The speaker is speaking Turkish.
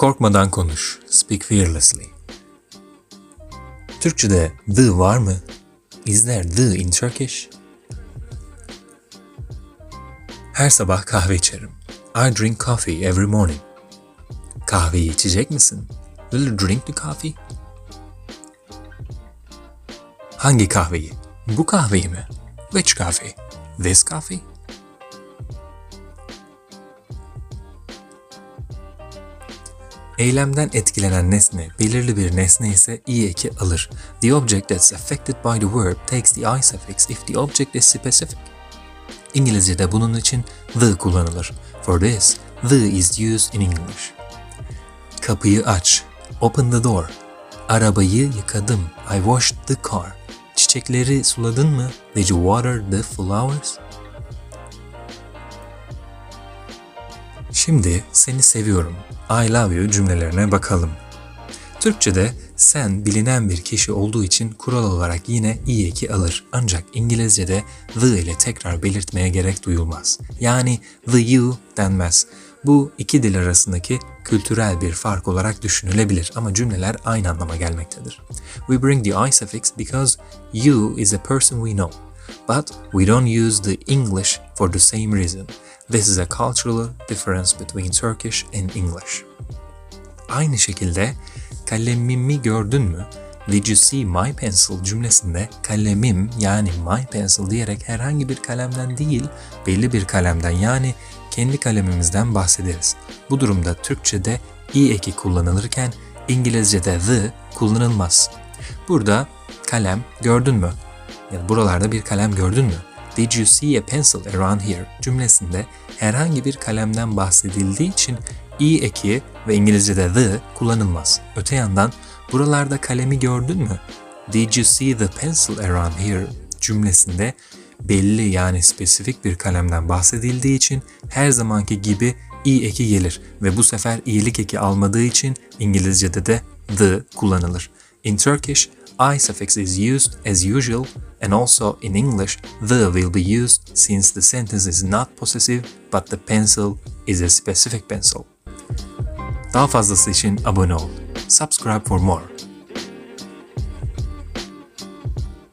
Korkmadan konuş. Speak fearlessly. Türkçe'de the var mı? Is there the in Turkish? Her sabah kahve içerim. I drink coffee every morning. Kahveyi içecek misin? Will you drink the coffee? Hangi kahveyi? Bu kahveyi mi? Which coffee? This coffee? Eylemden etkilenen nesne belirli bir nesne ise i eki alır. The object that's affected by the verb takes the i suffix if the object is specific. İngilizce'de bunun için the kullanılır. For this, the is used in English. Kapıyı aç. Open the door. Arabayı yıkadım. I washed the car. Çiçekleri suladın mı? Did you water the flowers? Şimdi seni seviyorum. I love you cümlelerine bakalım. Türkçe'de sen bilinen bir kişi olduğu için kural olarak yine i eki alır. Ancak İngilizce'de the ile tekrar belirtmeye gerek duyulmaz. Yani the you denmez. Bu iki dil arasındaki kültürel bir fark olarak düşünülebilir ama cümleler aynı anlama gelmektedir. We bring the I suffix because you is a person we know. But we don't use the English for the same reason. This is a cultural difference between Turkish and English. Aynı şekilde kalemimi gördün mü? Did you see my pencil cümlesinde kalemim yani my pencil diyerek herhangi bir kalemden değil belli bir kalemden yani kendi kalemimizden bahsederiz. Bu durumda Türkçe'de i eki kullanılırken İngilizce'de the kullanılmaz. Burada kalem gördün mü? Yani buralarda bir kalem gördün mü? Did you see a pencil around here cümlesinde herhangi bir kalemden bahsedildiği için i eki ve İngilizce'de the kullanılmaz. Öte yandan buralarda kalemi gördün mü? Did you see the pencil around here cümlesinde belli yani spesifik bir kalemden bahsedildiği için her zamanki gibi i eki gelir ve bu sefer iyilik eki almadığı için İngilizce'de de the kullanılır. In Turkish, I suffix is used as usual and also in English, the will be used since the sentence is not possessive but the pencil is a specific pencil. Daha fazlası için abone ol. Subscribe for more.